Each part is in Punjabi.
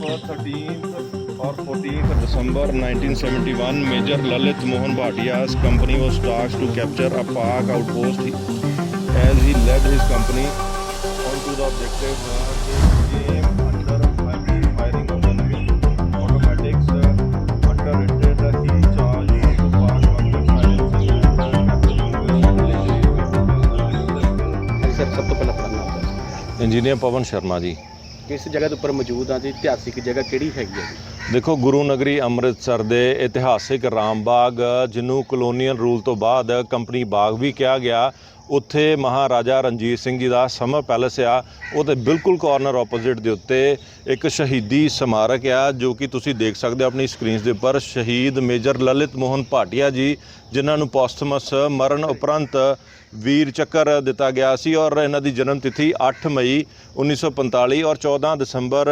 for 13th or 14th December 1971, Major Lalit Mohan Bhatia's company was tasked to capture a park outpost as he led his company onto the objective where they came under heavy firing of the enemy automatics uh, underrated the heat charge of the park under firing. Engineer Pawan Sharma ji ਪਹਿਲਾਂ ਕਿਸ ਜਗ੍ਹਾ ਦੇ ਉੱਪਰ ਮੌਜੂਦ ਆ ਜੀ ਇਤਿਹਾਸਿਕ ਜਗ੍ਹਾ ਕਿਹੜੀ ਹੈਗੀ ਹੈ ਜੀ? ਦੇਖੋ, ਗੁਰੂ ਨਗਰੀ ਅੰਮ੍ਰਿਤਸਰ ਦੇ ਇਤਿਹਾਸਿਕ ਰਾਮਬਾਗ ਜਿਹਨੂੰ ਕਲੋਨੀਅਲ ਰੂਲ ਤੋਂ ਬਾਅਦ ਕੰਪਨੀ ਬਾਗ ਵੀ ਕਿਹਾ ਗਿਆ ਉੱਥੇ ਮਹਾਰਾਜਾ ਰਣਜੀਤ ਸਿੰਘ ਜੀ ਦਾ ਸਮਰ ਪੈਲਸ ਆ। ਉਹਦੇ ਬਿਲਕੁਲ ਕਾਰਨਰ ਆਪੋਜ਼ਿਟ ਦੇ ਉੱਤੇ ਇੱਕ ਸ਼ਹੀਦੀ ਸਮਾਰਕ ਆ, ਜੋ ਕਿ ਤੁਸੀਂ ਦੇਖ ਸਕਦੇ ਹੋ ਆਪਣੀ ਸਕਰੀਨਸ ਦੇ ਉੱਪਰ। ਸ਼ਹੀਦ ਮੇਜਰ ਲਲਿਤ ਮੋਹਨ ਭਾਟਿਆ ਜੀ, ਜਿਨ੍ਹਾਂ ਨੂੰ ਪੋਸਟਮਸ ਮਰਨ ਉਪਰੰਤ ਵੀਰ ਚੱਕਰ ਦਿੱਤਾ ਗਿਆ ਸੀ ਔਰ ਇਹਨਾਂ ਦੀ ਜਨਮ ਤਿਥੀ 8 ਮਈ 1945 ਔਰ 14 ਦਸੰਬਰ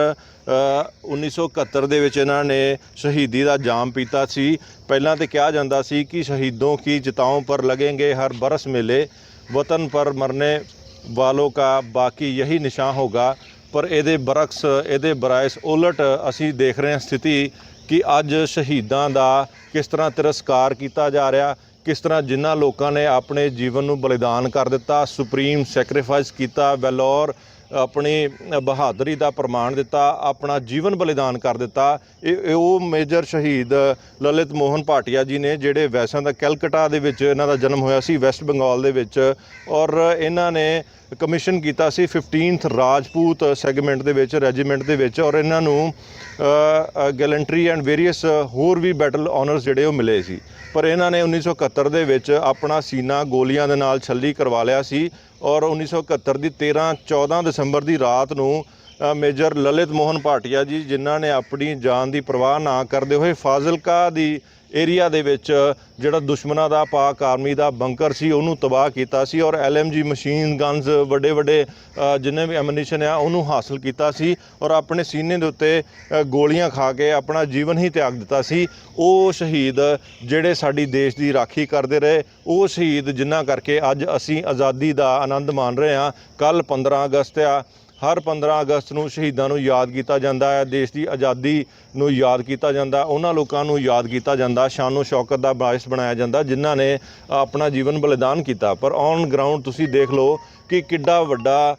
1971 ਦੇ ਵਿੱਚ ਇਹਨਾਂ ਨੇ ਸ਼ਹੀਦੀ ਦਾ ਜਾਮ ਪੀਤਾ ਸੀ। ਪਹਿਲਾਂ ਤੇ ਕਿਹਾ ਜਾਂਦਾ ਸੀ ਕਿ ਸ਼ਹੀਦੋਂ ਕੀ ਜਿਤਾਉਂ ਪਰ ਲਗेंगे ਹਰ ਬਰਸ ਮੇਲੇ। वतन पर मरने वालों का ਬਾਕੀ ਯਹੀ ਨਿਸ਼ਾਨ ਹੋਗਾ ਪਰ ਇਹਦੇ ਬਰਕਸ ਇਹਦੇ ਬਰਾਇਸ ਉਲਟ ਅਸੀਂ ਦੇਖ ਰਹੇ ਹਾਂ ਸਥਿਤੀ ਕਿ ਅੱਜ ਸ਼ਹੀਦਾਂ ਦਾ ਕਿਸ ਤਰ੍ਹਾਂ ਤਿਰਸਕਾਰ ਕੀਤਾ ਜਾ ਰਿਹਾ ਕਿਸ ਤਰ੍ਹਾਂ ਜਿਨ੍ਹਾਂ ਲੋਕਾਂ ਨੇ ਆਪਣੇ ਜੀਵਨ ਨੂੰ ਬਲੀਦਾਨ ਕਰ ਦਿੱਤਾ ਸੁਪਰੀਮ ਸੈਕਰੀਫਾਈਸ ਕੀਤਾ ਵੈਲੋਰ ਆਪਣੀ ਬਹਾਦਰੀ ਦਾ ਪ੍ਰਮਾਣ ਦਿੱਤਾ, ਆਪਣਾ ਜੀਵਨ ਬਲੀਦਾਨ ਕਰ ਦਿੱਤਾ। ਇਹ ਉਹ ਮੇਜਰ ਸ਼ਹੀਦ ਲਲਿਤ ਮੋਹਨ ਭਾਟੀਆ ਜੀ ਨੇ, ਜਿਹੜੇ ਵੈਸਾਂ ਦਾ ਕੈਲਕਟਾ ਦੇ ਵਿੱਚ ਇਹਨਾਂ ਦਾ ਜਨਮ ਹੋਇਆ ਸੀ, ਵੈਸਟ ਬੰਗਾਲ ਦੇ ਵਿੱਚ। ਔਰ ਇਹਨਾਂ ਨੇ ਕਮਿਸ਼ਨ ਕੀਤਾ ਸੀ 15th ਰਾਜਪੂਤ ਸੈਗਮੈਂਟ ਦੇ ਵਿੱਚ, ਰੈਜੀਮੈਂਟ ਦੇ ਵਿੱਚ। ਔਰ ਇਹਨਾਂ ਨੂੰ ਗੈਲੈਂਟਰੀ ਐਂਡ ਵੇਰੀਅਸ ਹੋਰ ਵੀ ਬੈਟਲ ਆਨਰਸ ਜਿਹੜੇ ਉਹ ਮਿਲੇ ਸੀ। ਪਰ ਇਹਨਾਂ ਨੇ 1971 ਦੇ ਵਿੱਚ ਆਪਣਾ ਸੀਨਾ ਗੋਲੀਆਂ ਦੇ ਨਾਲ ਛੱਲੀ ਕਰਵਾ ਲਿਆ ਸੀ। ਔਰ 1971 ਦੀ 13 14 ਦਸੰਬਰ ਦੀ ਰਾਤ ਨੂੰ ਮੇਜਰ ਲਲਿਤ ਮੋਹਨ ਭਾਟੀਆ ਜੀ, ਜਿਨ੍ਹਾਂ ਨੇ ਆਪਣੀ ਜਾਨ ਦੀ ਪਰਵਾਹ ਨਾ ਕਰਦੇ ਹੋਏ ਫਾਜ਼ਿਲਕਾ ਦੀ ਏਰੀਆ ਦੇ ਵਿੱਚ ਜਿਹੜਾ ਦੁਸ਼ਮਣਾਂ ਦਾ ਪਾਕ ਆਰਮੀ ਦਾ ਬੰਕਰ ਸੀ, ਉਹਨੂੰ ਤਬਾਹ ਕੀਤਾ ਸੀ ਔਰ ਐਲਐਮਜੀ ਮਸ਼ੀਨ ਗਨਸ ਵੱਡੇ ਵੱਡੇ ਜਿੰਨੇ ਵੀ ਐਮਨੀਸ਼ਨ ਆ, ਉਹਨੂੰ ਹਾਸਲ ਕੀਤਾ ਸੀ ਔਰ ਆਪਣੇ ਸੀਨੇ ਦੇ ਉੱਤੇ ਗੋਲੀਆਂ ਖਾ ਕੇ ਆਪਣਾ ਜੀਵਨ ਹੀ ਤਿਆਗ ਦਿੱਤਾ ਸੀ। ਉਹ ਸ਼ਹੀਦ ਜਿਹੜੇ ਸਾਡੀ ਦੇਸ਼ ਦੀ ਰਾਖੀ ਕਰਦੇ ਰਹੇ, ਉਹ ਸ਼ਹੀਦ ਜਿਨ੍ਹਾਂ ਕਰਕੇ ਅੱਜ ਅਸੀਂ ਆਜ਼ਾਦੀ ਦਾ ਆਨੰਦ ਮਾਣ ਰਹੇ ਹਾਂ। ਕੱਲ 15 ਅਗਸਤ ਆ ਹਰ 15 ਅਗਸਤ ਨੂੰ ਸ਼ਹੀਦਾਂ ਨੂੰ ਯਾਦ ਕੀਤਾ ਜਾਂਦਾ ਹੈ, ਦੇਸ਼ ਦੀ ਆਜ਼ਾਦੀ ਨੂੰ ਯਾਦ ਕੀਤਾ ਜਾਂਦਾ, ਉਹਨਾਂ ਲੋਕਾਂ ਨੂੰ ਯਾਦ ਕੀਤਾ ਜਾਂਦਾ, ਸ਼ਾਨੋ ਸ਼ੌਕਤ ਦਾ ਬਾਇਸ ਬਣਾਇਆ ਜਾਂਦਾ, ਜਿਨ੍ਹਾਂ ਨੇ ਆਪਣਾ ਜੀਵਨ ਬਲੀਦਾਨ ਕੀਤਾ। ਪਰ ਔਨ ਗਰਾਊਂਡ ਤੁਸੀਂ ਦੇਖ ਲਓ ਕਿ ਕਿੱਡਾ ਵੱਡਾ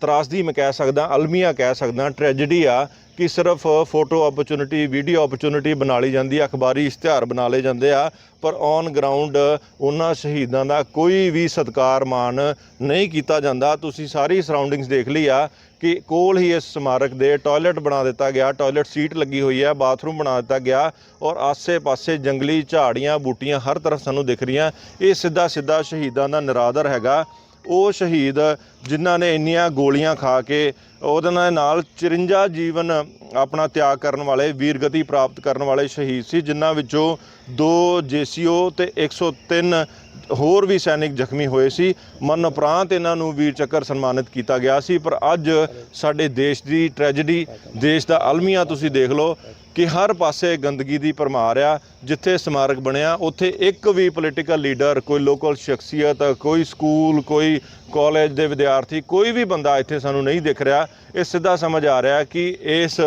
ਤਰਾਸਦੀ ਮੈਂ ਕਹਿ ਸਕਦਾ, ਅਲਮੀਆ ਕਹਿ ਸਕਦਾ ਟ੍ਰੈਜੇਡੀ ਆ ਕਿ ਸਿਰਫ ਫੋਟੋ ਓਪਰਚੁਨਿਟੀ ਵੀਡੀਓ ਓਪਰਚੁਨਿਟੀ ਬਣਾ ਲਈ ਜਾਂਦੀ ਹੈ, ਅਖਬਾਰੀ ਇਸ਼ਤਿਹਾਰ ਬਣਾ ਲਏ ਜਾਂਦੇ ਆ, ਪਰ ਔਨ ਗਰਾਊਂਡ ਉਹਨਾਂ ਸ਼ਹੀਦਾਂ ਦਾ ਕੋਈ ਵੀ ਸਤਿਕਾਰ ਮਾਣ ਨਹੀਂ ਕੀਤਾ ਜਾਂਦਾ। ਤੁਸੀਂ ਸਾਰੀ ਸਰਾਊਂਡਿੰਗਸ ਦੇਖ ਲਈ ਆ ਕਿ ਕੋਲ ਹੀ ਇਸ ਸਮਾਰਕ ਦੇ ਟਾਇਲਟ ਬਣਾ ਦਿੱਤਾ ਗਿਆ ਟਾਇਲਟ ਸੀਟ ਲੱਗੀ ਹੋਈ ਹੈ ਬਾਥਰੂਮ ਬਣਾ ਦਿੱਤਾ ਗਿਆ ਔਰ ਆਸੇ-ਪਾਸੇ ਜੰਗਲੀ ਝਾੜੀਆਂ, ਬੂਟੀਆਂ ਹਰ ਤਰਫ ਸਾਨੂੰ ਦਿਖ ਰਹੀਆਂ। ਇਹ ਸਿੱਧਾ ਸਿੱਧਾ ਸ਼ਹੀਦਾਂ ਦਾ ਨਿਰਾਦਰ ਹੈਗਾ। ਉਹ ਸ਼ਹੀਦ ਜਿਨ੍ਹਾਂ ਨੇ ਇੰਨੀਆਂ ਗੋਲੀਆਂ ਖਾ ਕੇ ਉਹਦੇ ਨਾਲ ਨਾਲ 54 ਜੀਵਨ ਆਪਣਾ ਤਿਆਗ ਕਰਨ ਵਾਲੇ ਵੀਰਗਤੀ ਪ੍ਰਾਪਤ ਕਰਨ ਵਾਲੇ ਸ਼ਹੀਦ ਸੀ, ਜਿਨ੍ਹਾਂ ਵਿੱਚੋਂ ਦੋ ਜੇਸੀਓ ਤੇ 103 ਹੋਰ ਵੀ ਸੈਨਿਕ ਜ਼ਖਮੀ ਹੋਏ ਸੀ। ਮਰਨ ਉਪਰਾਂਤ ਇਹਨਾਂ ਨੂੰ ਵੀਰ ਚੱਕਰ ਸਨਮਾਨਿਤ ਕੀਤਾ ਗਿਆ ਸੀ। ਪਰ ਅੱਜ ਸਾਡੇ ਦੇਸ਼ ਦੀ ਟ੍ਰੈਜੇਡੀ ਦੇਸ਼ ਦਾ ਅਲਮੀਆ ਤੁਸੀਂ ਦੇਖ ਲਓ ਕਿ ਹਰ ਪਾਸੇ ਗੰਦਗੀ ਦੀ ਭਰਮਾਰ ਆ। ਜਿੱਥੇ ਸਮਾਰਕ ਬਣਿਆ, ਉੱਥੇ ਇੱਕ ਵੀ ਪੋਲੀਟੀਕਲ ਲੀਡਰ ਕੋਈ ਲੋਕਲ ਸ਼ਖਸੀਅਤ, ਕੋਈ ਸਕੂਲ, ਕੋਈ ਕਾਲਜ ਦੇ ਵਿਦਿਆਰਥੀ, ਕੋਈ ਵੀ ਬੰਦਾ ਇੱਥੇ ਸਾਨੂੰ ਨਹੀਂ ਦਿਖ ਰਿਹਾ। ਇਹ ਸਿੱਧਾ ਸਮਝ ਆ ਰਿਹਾ ਕਿ ਇਸ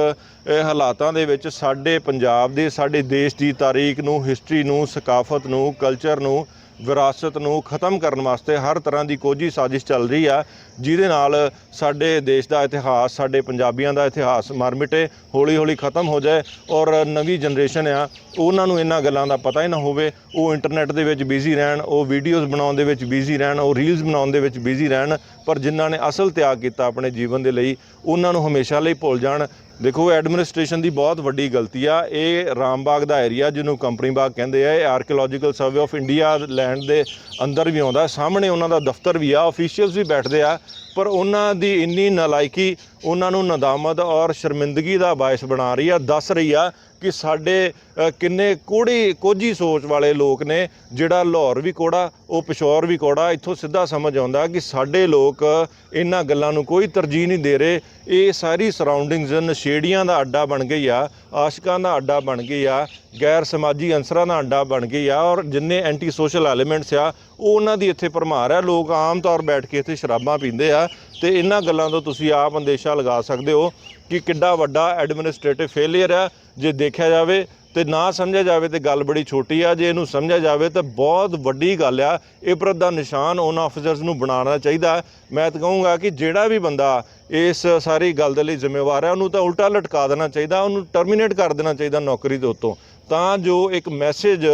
ਹਾਲਾਤਾਂ ਦੇ ਵਿੱਚ ਸਾਡੇ ਪੰਜਾਬ ਦੇ, ਸਾਡੇ ਦੇਸ਼ ਦੀ ਤਾਰੀਖ ਨੂੰ ਹਿਸਟਰੀ ਨੂੰ, ਸਕਾਫਤ ਨੂੰ ਕਲਚਰ ਨੂੰ ਵਿਰਾਸਤ ਨੂੰ ਖਤਮ ਕਰਨ ਵਾਸਤੇ ਹਰ ਤਰ੍ਹਾਂ ਦੀ ਕੋਝੀ ਸਾਜ਼ਿਸ਼ ਚੱਲ ਰਹੀ ਆ, ਜਿਹਦੇ ਨਾਲ ਸਾਡੇ ਦੇਸ਼ ਦਾ ਇਤਿਹਾਸ, ਸਾਡੇ ਪੰਜਾਬੀਆਂ ਦਾ ਇਤਿਹਾਸ ਮਰ ਮਿਟੇ ਹੌਲੀ ਹੌਲੀ ਖਤਮ ਹੋ ਜਾਏ ਔਰ ਨਵੀਂ ਜਨਰੇਸ਼ਨ ਆ, ਉਹਨਾਂ ਨੂੰ ਇਹਨਾਂ ਗੱਲਾਂ ਦਾ ਪਤਾ ਹੀ ਨਾ ਹੋਵੇ। ਉਹ ਇੰਟਰਨੈਟ ਦੇ ਵਿੱਚ ਬਿਜ਼ੀ ਰਹਿਣ, ਉਹ ਵੀਡੀਓਜ਼ ਬਣਾਉਣ ਦੇ ਵਿੱਚ ਬਿਜ਼ੀ ਰਹਿਣ, ਉਹ ਰੀਲਸ ਬਣਾਉਣ ਦੇ ਵਿੱਚ ਬਿਜ਼ੀ ਰਹਿਣ, ਪਰ ਜਿਨ੍ਹਾਂ ਨੇ ਅਸਲ ਤਿਆਗ ਕੀਤਾ ਆਪਣੇ ਜੀਵਨ ਦੇ ਲਈ, ਉਹਨਾਂ ਨੂੰ ਹਮੇਸ਼ਾ ਲਈ ਭੁੱਲ ਜਾਣ। ਦੇਖੋ ਐਡਮਿਨਿਸਟ੍ਰੇਸ਼ਨ ਦੀ ਬਹੁਤ ਵੱਡੀ ਗਲਤੀ ਆ। ਇਹ ਰਾਮਬਾਗ ਦਾ ਏਰੀਆ ਜਿਹਨੂੰ ਕੰਪਨੀ ਬਾਗ ਕਹਿੰਦੇ ਆ, ਇਹ archaeological survey of India land ਦੇ ਅੰਦਰ ਵੀ ਆਉਂਦਾ। ਸਾਹਮਣੇ ਉਹਨਾਂ ਦਾ ਦਫ਼ਤਰ ਵੀ ਆ ਅਫੀਸ਼ੀਅਲਸ ਵੀ ਬੈਠਦੇ ਆ, ਪਰ ਉਹਨਾਂ ਦੀ ਇੰਨੀ ਨਲਾਇਕੀ ਉਹਨਾਂ ਨੂੰ ਨਦਾਮਤ ਔਰ ਸ਼ਰਮਿੰਦਗੀ ਦਾ ਬਾਇਸ ਬਣਾ ਰਹੀ ਆ, ਦੱਸ ਰਹੀ ਆ ਕਿ ਸਾਡੇ ਕਿੰਨੇ ਕੋੜੀ ਕੋਝੀ ਸੋਚ ਵਾਲੇ ਲੋਕ ਨੇ, ਜਿਹੜਾ ਲਾਹੌਰ ਵੀ ਕੋੜਾ, ਉਹ ਪਿਸ਼ੌਰ ਵੀ ਕੋੜਾ, ਇੱਥੋਂ ਸਿੱਧਾ ਸਮਝ ਆਉਂਦਾ ਕਿ ਸਾਡੇ ਲੋਕ ਇਹਨਾਂ ਗੱਲਾਂ ਨੂੰ ਕੋਈ ਤਰਜੀਹ ਨਹੀਂ ਦੇ ਰਹੇ। ਇਹ ਸਾਰੀ ਸਰਾਊਂਡਿੰਗਸ ਨਸ਼ੇੜੀਆਂ ਦਾ ਅੱਡਾ ਬਣ ਗਈ ਆ, ਆਸ਼ਿਕਾਂ ਦਾ ਅੱਡਾ ਬਣ ਗਈ ਆ, ਗੈਰ ਸਮਾਜੀ ਅੰਸਰਾਂ ਦਾ ਅੱਡਾ ਬਣ ਗਈ ਆ, ਔਰ ਜਿੰਨੇ ਐਂਟੀ ਸੋਸ਼ਲ ਐਲੀਮੈਂਟਸ ਆ, ਉਹ ਉਹਨਾਂ ਦੀ ਇੱਥੇ ਭਰਮਾਰ ਆ। ਲੋਕ ਆਮ ਤੌਰ ਬੈਠ ਕੇ ਇੱਥੇ ਸ਼ਰਾਬਾਂ ਪੀਂਦੇ ਆ ਤੇ ਇਹਨਾਂ ਗੱਲਾਂ ਤੋਂ ਤੁਸੀਂ ਆਪ ਅੰਦੇਸ਼ਾ ਲਗਾ ਸਕਦੇ ਹੋ ਕਿ ਕਿੱਡਾ ਵੱਡਾ ਐਡਮਿਨਿਸਟ੍ਰੇਟਿਵ ਫੇਲਿਅਰ ਆ ਜੇ ਦੇਖਿਆ ਜਾਵੇ ਤੇ ਨਾ ਸਮਝਿਆ ਜਾਵੇ ਤੇ ਗੱਲ ਬੜੀ ਛੋਟੀ ਆ, ਜੇ ਇਹਨੂੰ ਸਮਝਿਆ ਜਾਵੇ ਤਾਂ ਬਹੁਤ ਵੱਡੀ ਗੱਲ ਆ ਇਬਰਤ ਦਾ ਨਿਸ਼ਾਨ ਉਹਨਾਂ ਆਫੀਸਰਸ ਨੂੰ ਬਣਾਉਣਾ ਚਾਹੀਦਾ। ਮੈਂ ਤਾਂ ਕਹੂੰਗਾ ਕਿ ਜਿਹੜਾ ਵੀ ਬੰਦਾ ਇਸ ਸਾਰੀ ਗੱਲ ਦੇ ਲਈ ਜ਼ਿੰਮੇਵਾਰ ਹੈ ਉਹਨੂੰ ਤਾਂ ਉਲਟਾ ਲਟਕਾ ਦੇਣਾ ਚਾਹੀਦਾ, ਉਹਨੂੰ ਟਰਮੀਨੇਟ ਕਰ ਦੇਣਾ ਚਾਹੀਦਾ ਨੌਕਰੀ ਦੇ ਉੱਤੋਂ। ਤਾਂ ਜੋ ਇੱਕ ਮੈਸੇਜ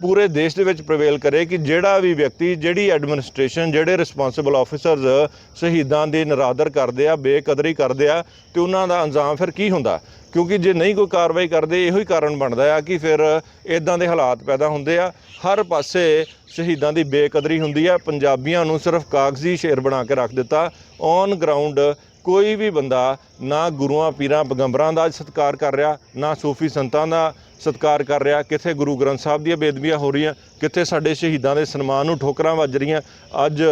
ਪੂਰੇ ਦੇਸ਼ ਦੇ ਵਿੱਚ ਪ੍ਰਵੇਲ ਕਰੇ ਕਿ ਜਿਹੜਾ ਵੀ ਵਿਅਕਤੀ, ਜਿਹੜੀ ਐਡਮਿਨਿਸਟ੍ਰੇਸ਼ਨ ਜਿਹੜੇ ਰਿਸਪੌਂਸਿਬਲ ਆਫੀਸਰਸ ਸ਼ਹੀਦਾਂ ਦੀ ਨਰਾਦਰ ਕਰਦੇ ਆ, ਬੇਕਦਰੀ ਕਰਦੇ ਆ, ਤੇ ਉਹਨਾਂ ਦਾ ਅੰਜਾਮ ਫਿਰ ਕੀ ਹੁੰਦਾ? ਕਿਉਂਕਿ ਜੇ ਨਹੀਂ ਕੋਈ ਕਾਰਵਾਈ ਕਰਦੇ, ਇਹੋ ਹੀ ਕਾਰਨ ਬਣਦਾ ਆ ਕਿ ਫਿਰ ਇਦਾਂ ਦੇ ਹਾਲਾਤ ਪੈਦਾ ਹੁੰਦੇ ਆ। ਹਰ ਪਾਸੇ ਸ਼ਹੀਦਾਂ ਦੀ ਬੇਕਦਰੀ ਹੁੰਦੀ ਆ। ਪੰਜਾਬੀਆਂ ਨੂੰ ਸਿਰਫ ਕਾਗਜ਼ੀ ਸ਼ੇਰ ਬਣਾ ਕੇ ਰੱਖ ਦਿੱਤਾ। ਔਨ ਗਰਾਊਂਡ ਕੋਈ ਵੀ ਬੰਦਾ ਨਾ ਗੁਰੂਆਂ, ਪੀਰਾਂ, ਪੈਗੰਬਰਾਂ ਦਾ ਸਤਿਕਾਰ ਕਰ ਰਿਹਾ, ਨਾ ਸੂਫੀ ਸੰਤਾਂ ਦਾ ਸਤਿਕਾਰ ਕਰ ਰਿਹਾ, ਕਿੱਥੇ ਗੁਰੂ ਗ੍ਰੰਥ ਸਾਹਿਬ ਦੀਆਂ ਬੇਦਬੀਆਂ ਹੋ ਰਹੀਆਂ, ਕਿੱਥੇ ਸਾਡੇ ਸ਼ਹੀਦਾਂ ਦੇ ਸਨਮਾਨ ਨੂੰ ਠੋਕਰਾਂ ਵੱਜ ਰਹੀਆਂ। ਅੱਜ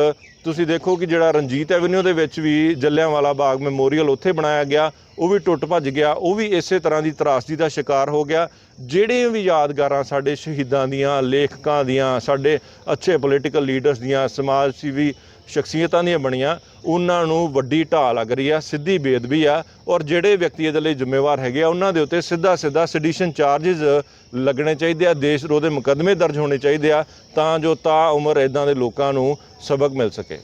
ਤੁਸੀਂ ਦੇਖੋ ਕਿ ਜਿਹੜਾ ਰਣਜੀਤ ਐਵਨਿਊ ਦੇ ਵਿੱਚ ਵੀ ਜੱਲਿਆਂਵਾਲਾ ਬਾਗ ਮੈਮੋਰੀਅਲ ਉੱਥੇ ਬਣਾਇਆ ਗਿਆ, ਉਹ ਵੀ ਟੁੱਟ ਭੱਜ ਗਿਆ, ਉਹ ਵੀ ਇਸੇ ਤਰ੍ਹਾਂ ਦੀ ਤਰਾਸਦੀ ਦਾ ਸ਼ਿਕਾਰ ਹੋ ਗਿਆ। ਜਿਹੜੇ ਵੀ ਯਾਦਗਾਰਾਂ ਸਾਡੇ ਸ਼ਹੀਦਾਂ ਦੀਆਂ, ਲੇਖਕਾਂ ਦੀਆਂ, ਸਾਡੇ ਅੱਛੇ ਪੋਲੀਟੀਕਲ ਲੀਡਰਸ ਦੀਆਂ, ਸਮਾਜ ਸੇਵੀ ਸ਼ਖਸੀਅਤਾਂ ਦੀਆਂ ਬਣੀਆਂ, ਉਹਨਾਂ ਨੂੰ ਵੱਡੀ ਢਾਹ ਲੱਗ ਰਹੀ ਆ, ਸਿੱਧੀ ਬੇਦਬੀ ਆ, ਔਰ ਜਿਹੜੇ ਵਿਅਕਤੀ ਇਹਦੇ ਲਈ ਜ਼ਿੰਮੇਵਾਰ ਹੈਗੇ ਆ, ਉਹਨਾਂ ਦੇ ਉੱਤੇ ਸਿੱਧਾ ਸਿੱਧਾ ਸੈਡੀਸ਼ਨ ਚਾਰजेस ਲੱਗਣੇ ਚਾਹੀਦੇ ਆ, ਦੇਸ਼ ਰੋਹ ਦੇ ਮੁਕੱਦਮੇ ਦਰਜ ਹੋਣੇ ਚਾਹੀਦੇ ਆ, ਤਾਂ ਜੋ ਤਾ ਉਮਰ ਇਦਾਂ ਦੇ ਲੋਕਾਂ ਨੂੰ ਸਬਕ ਮਿਲ ਸਕੇ।